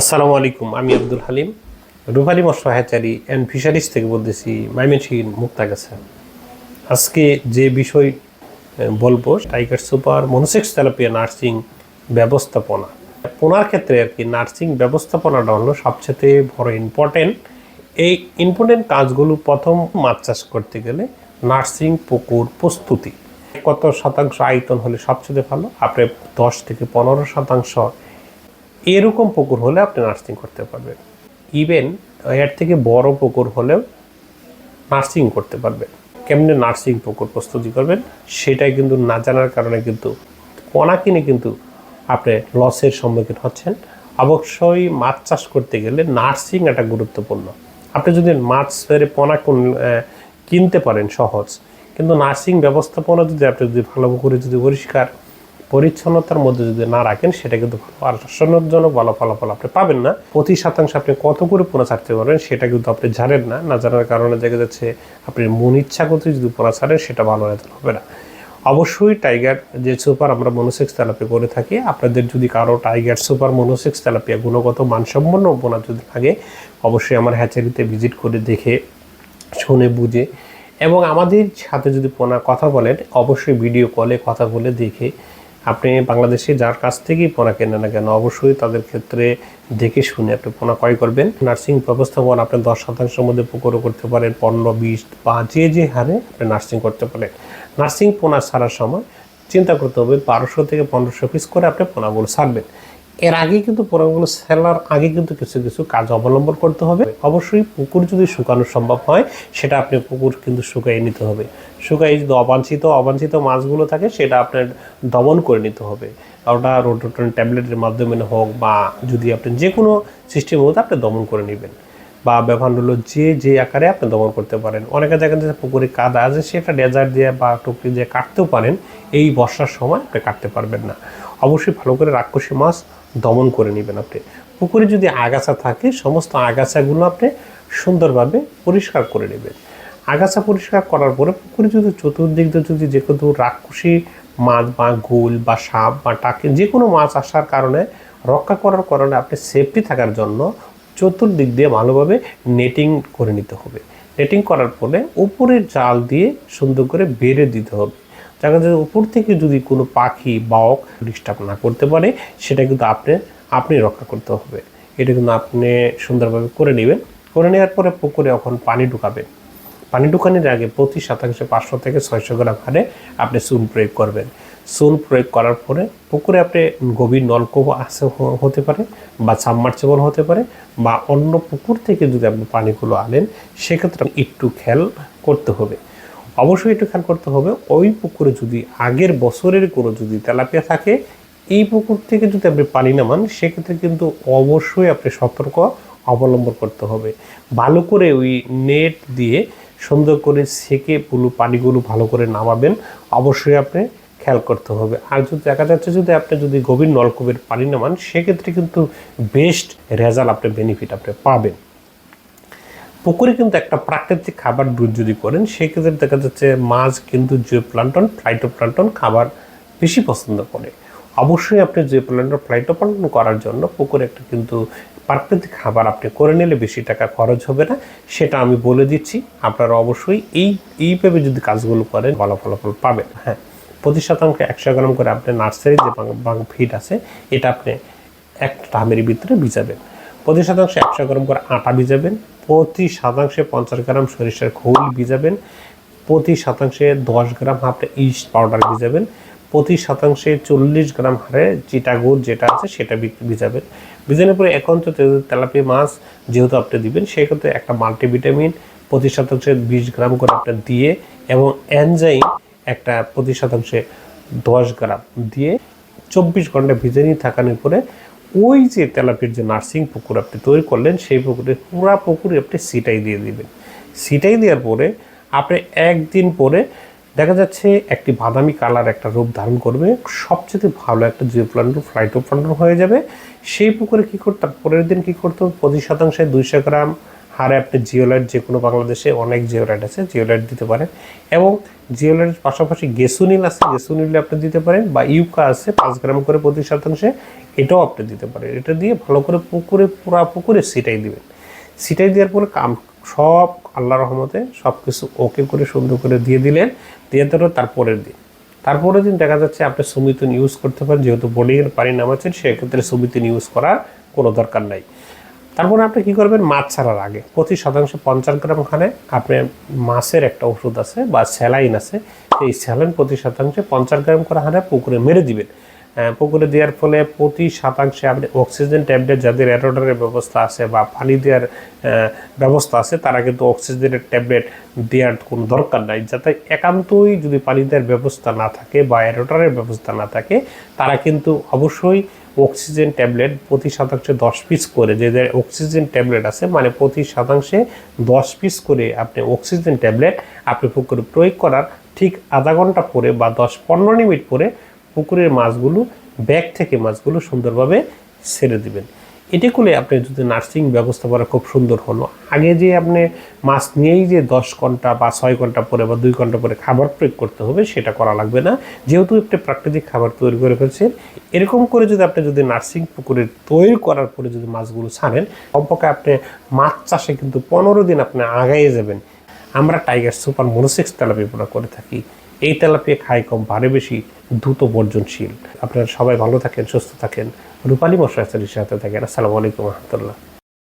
আসসালামু আলাইকুম, আমি আব্দুল হালিম। রুপালি মৎস্য অ্যান্ড ফিশারিজ থেকে বলতেছি মাইমেনসিং মুক্তাগাছা আজকে যে বিষয় বলব, tiger super monosex therapy nursing ব্যবস্থাপনা। পোনার ক্ষেত্রে আর কি নার্সিং ব্যবস্থাপনাটা হলো সবচেয়ে বড় ইম্পর্টেন্ট এই ইম্পর্টেন্ট কাজগুলো প্রথম মাছ চাষ করতে গেলে নার্সিং পুকুর প্রস্তুতি। কত শতাংশ আয়তন হলে সবচেয়ে ভালো? আপনি দশ থেকে পনেরো শতাংশ এরকম পুকুর হলে আপনি নার্সিং করতে পারবেন। ইভেন এর থেকে বড় পুকুর হলেও নার্সিং করতে পারবেন। কেমনে নার্সিং পুকুর প্রস্তুতি করবেন, সেটাই কিন্তু না জানার কারণে কিন্তু পোনা কিনে কিন্তু আপনি লসের সম্মুখীন হচ্ছেন। অবশ্যই মাছ চাষ করতে গেলে নার্সিং একটা গুরুত্বপূর্ণ। আপনি যদি মাছ ফেরে পোনা কিনতে পারেন সহজ, কিন্তু নার্সিং ব্যবস্থাপনা যদি আপনি যদি ভালো করে যদি পরিষ্কার পরিচ্ছন্নতার মধ্যে যদি না রাখেন, সেটা কিন্তু আশ্চর্যজনক ভালো ফলাফল আপনি পাবেন না। প্রতি শতাংশ আপনি কত করে পোনা ছাড়তে পারবেন, সেটা কিন্তু আপনি জানেন না। না জানার কারণে দেখা যাচ্ছে আপনি মন ইচ্ছা করতে যদি পোনা ছাড়েন, সেটা ভালো রেজাল্ট হবে না। অবশ্যই টাইগার যে সুপার আমরা মনোসেক্স থেরাপি করে থাকি, আপনাদের যদি কারও টাইগার সুপার মনোসেক্স থেরাপিয়া গুণগত মানসম্পন্ন পোনা যদি থাকে অবশ্যই আমার হ্যাচারিতে ভিজিট করে দেখে, শুনে, বুঝে এবং আমাদের সাথে যদি পোনা কথা বলেন, অবশ্যই ভিডিও কলে কথা বলে দেখে আপনি বাংলাদেশে যার কাছ থেকেই পোনা কেনেন না কেন, অবশ্যই তাদের ক্ষেত্রে দেখে শুনে আপনি পোনা ক্রয় করবেন। নার্সিং ব্যবস্থাপনা আপনি দশ শতাংশের মধ্যে পুকুরও করতে পারেন, পনেরো, বিশ বা যে যে হারে আপনি নার্সিং করতে পারেন। নার্সিং পোনা ছাড়ার সময় চিন্তা করতে হবে বারোশো থেকে পনেরোশো পিস করে আপনি পোনাগুলো ছাড়বেন। এর আগে কিন্তু পোনাগুলো সেলার, আগে কিন্তু কিছু কিছু কাজ অবলম্বন করতে হবে। অবশ্যই পুকুর যদি শুকানো সম্ভব হয়, সেটা আপনি পুকুর কিন্তু শুকাই নিতে হবে। শুকাই যদি অবাঞ্ছিত অবাঞ্ছিত মাছগুলো থাকে, সেটা আপনার দমন করে নিতে হবে। ওটা রোটোটন ট্যাবলেটের মাধ্যমে হোক বা যদি আপনি যে কোনো সিস্টেমের মধ্যে আপনি দমন করে নেবেন। বা ব্যবহার হলো যে যে আকারে আপনি দমন করতে পারেন। অনেকে দেখেন যে পুকুরে কাদা আছে সেটা ডেজার্ট দিয়ে বা টুকরি দিয়ে কাটতেও পারেন। এই বর্ষার সময় আপনি কাটতে পারবেন না। অবশ্যই ভালো করে রাক্ষসী মাছ দমন করে নেবেন আপনি। পুকুরে যদি আগাছা থাকে, সমস্ত আগাছাগুলো আপনি সুন্দরভাবে পরিষ্কার করে নেবেন। আগাছা পরিষ্কার করার পরে পুকুরে যদি চতুর্দিক দিয়ে যদি যে কোনো রাক্ষসী মাছ বা গোল বা সাপ বা টাকে যে কোনো মাছ আসার কারণে, রক্ষা করার কারণে আপনি সেফটি থাকার জন্য চতুর্দিক দিয়ে ভালোভাবে নেটিং করে নিতে হবে। নেটিং করার ফলে উপরের জাল দিয়ে সুন্দর করে বেড়ে দিতে হবে। দেখা উপর থেকে যদি কোনো পাখি বাওক ডিস্টার্ব না করতে পারে, সেটা কিন্তু আপনি আপনি রক্ষা করতে হবে। এটা কিন্তু আপনি সুন্দরভাবে করে নেবেন। করে নেওয়ার পরে পুকুরে এখন পানি ঢুকাবেন। পানি ঢুকানোর আগে প্রতি শতাংশে পাঁচশো থেকে ছয়শো গ্রাম হারে আপনি চুন প্রয়োগ করবেন। চুন প্রয়োগ করার পরে পুকুরে আপনি গভীর নলকূপ আছে হতে পারে বা সাবমার্সেবল হতে পারে বা অন্য পুকুর থেকে যদি আপনি পানিগুলো আনেন, সেক্ষেত্রে একটু খেয়াল করতে হবে। অবশ্যই একটু খেয়াল করতে হবে, ওই পুকুরে যদি আগের বছরের কোনো যদি তেলাপিয়া থাকে, এই পুকুর থেকে যদি আপনি পানি নামান, সেক্ষেত্রে কিন্তু অবশ্যই আপনি সতর্ক অবলম্বন করতে হবে। ভালো করে ওই নেট দিয়ে সুন্দর করে সেকে পুলু পানিগুলো ভালো করে নামাবেন, অবশ্যই আপনি খেয়াল করতে হবে। আর যদি দেখা যাচ্ছে যদি আপনি যদি গভীর নলকূপের পানি নামান, সেক্ষেত্রে কিন্তু বেস্ট রেজাল্ট আপনি বেনিফিট আপনি পাবেন। পুকুরে কিন্তু একটা প্রাকৃতিক খাবার দুধ যদি করেন, সেক্ষেত্রে দেখা যাচ্ছে মাছ কিন্তু জিও প্লান্টন ফ্লাইটো প্লান্টন খাবার বেশি পছন্দ করে। অবশ্যই আপনি জিও প্লান্টন ফ্লাইটো প্লান্টন করার জন্য পুকুরে একটা কিন্তু প্রাকৃতিক খাবার আপনি করে নিলে বেশি টাকা খরচ হবে না। সেটা আমি বলে দিচ্ছি, আপনারা অবশ্যই এই এইভাবে যদি কাজগুলো করেন, ভালো ফলাফল পাবেন। হ্যাঁ প্রতি শতাংশ, একশো গ্রাম করে আপনি নার্সারি যে ফিড আছে, এটা আপনি এক ট্রামের ভিতরে ভিজাবেন। প্রতি শতাংশ, একশো গ্রাম করে আটা ভিজাবেন প্রতি শতাংশে পঞ্চাশ গ্রাম সরিষার খোল ভিজাবেন, প্রতি শতাংশে দশ গ্রাম আপনি ইস্ট পাউডার ভিজাবেন, প্রতি শতাংশে চল্লিশ গ্রাম হারে চিটা গুড় যেটা আছে সেটা ভিজাবেন। ভিজানোর পরে এখন তো তে- তেলাপিয়া মাছ যেহেতু আপনি দিবেন, সেক্ষেত্রে একটা মাল্টিভিটামিন, প্রতি শতাংশে বিশ গ্রাম করে আপনার দিয়ে এবং এনজাইম একটা প্রতি শতাংশে দশ গ্রাম দিয়ে চব্বিশ ঘণ্টা ভিজে নিয়ে থাকানোর পরে ওই যে তেলাপির যে নার্সিং পুকুর আপনি তৈরি করলেন, সেই পুকুরে পুরা পুকুরে আপনি সিটাই দিয়ে দিবেন। সিটাই দেওয়ার পরে আপনি একদিন পরে দেখা যাচ্ছে একটি বাদামি কালার একটা রূপ ধারণ করবে, সবচেয়ে ভালো একটা জিও ফ্লাইট ও প্লান্টন হয়ে যাবে। সেই পুকুরে কী করতে পরের দিন কী করতে হবে? পঁচিশ শতাংশে দুইশো গ্রাম হারে আপনি জিওলাইট যে কোনো বাংলাদেশে অনেক জিওলাইট আছে জিওলাইট দিতে পারেন। এবং জিওলাইটের পাশাপাশি গেসুনিল আছে, গেসুনিল আপনি দিতে পারেন বা ইউকা আছে, পাঁচ গ্রাম করে প্রতি শতাংশে এটাও আপনি দিতে পারেন। এটা দিয়ে ভালো করে পুকুরে, পুরা পুকুরে সিটাই দিবেন। সিটাই দেওয়ার পরে কাম, সব আল্লাহ রহমতে সব কিছু ওকে করে সুন্দর করে দিয়ে দিলেন। দিয়ে দেওয়ার তারপরের দিন। তারপরের দিন দেখা যাচ্ছে আপনি সুমিতুন ইউজ করতে পারেন, যেহেতু বোর্ডিংয়ের পানি নামাচ্ছেন সেক্ষেত্রে সুমিতুন ইউজ করার কোনো দরকার নাই। তারপরে আপনি কি করবেন? মাছ ছাড়ার আগে প্রতি শতাংশ পঞ্চাশ গ্রাম খানে আপনি মাছের একটা ওষুধ আছে বা স্যালাইন আছে। এই স্যালাইন প্রতি শতাংশে পঞ্চাশ গ্রাম করে হারে পুকুরে মেরে দিবেন। পুকুরে দেওয়ার ফলে প্রতি শতাংশে আপনি অক্সিজেন ট্যাবলেট যাদের অ্যারোডারের ব্যবস্থা আছে বা পানি দেওয়ার ব্যবস্থা আছে, তারা কিন্তু অক্সিজেনের ট্যাবলেট দেওয়ার কোনো দরকার নাই। যাতে একান্তই যদি পানি দেওয়ার ব্যবস্থা না থাকে বা অ্যারোডারের ব্যবস্থা না থাকে, তারা কিন্তু অবশ্যই অক্সিজেন ট্যাবলেট প্রতি শতাংশে দশ পিস করে। যে অক্সিজেন ট্যাবলেট আছে মানে প্রতি শতাংশে দশ পিস করে আপনি অক্সিজেন ট্যাবলেট আপনি পুকুরে প্রয়োগ করার ঠিক আধা ঘণ্টা পরে বা দশ পনেরো মিনিট পরে পুকুরের মাছগুলো ব্যাগ থেকে মাছগুলো সুন্দরভাবে ছেড়ে দিবেন। এটি করলে আপনি যদি নার্সিং ব্যবস্থা করা খুব সুন্দর হলো আগে যে আপনি মাছ নিয়েই যে দশ ঘণ্টা বা ছয় ঘণ্টা পরে বা দুই ঘণ্টা পরে খাবার প্রয়োগ করতে হবে, সেটা করা লাগবে না। যেহেতু একটা প্রাকৃতিক খাবার তৈরি করে ফেলছেন, এরকম করে যদি আপনি যদি নার্সিং পুকুরে তৈরি করার পরে যদি মাছগুলো ছাড়েন, কমপক্ষে আপনি মাছ চাষে কিন্তু পনেরো দিন আপনি আগাইয়ে যাবেন। আমরা টাইগার সুপার মনোসেক্স তেলাপিয়া পুরো করে থাকি। এই তেলাপিয়া খায় কম, ভারে বেশি, দ্রুত বর্জনশীল। আপনারা সবাই ভালো থাকেন, সুস্থ থাকেন। রূপালী মশাই সাথে থাকেন। আসসালামু আলাইকুম রহমতুল্লাহ।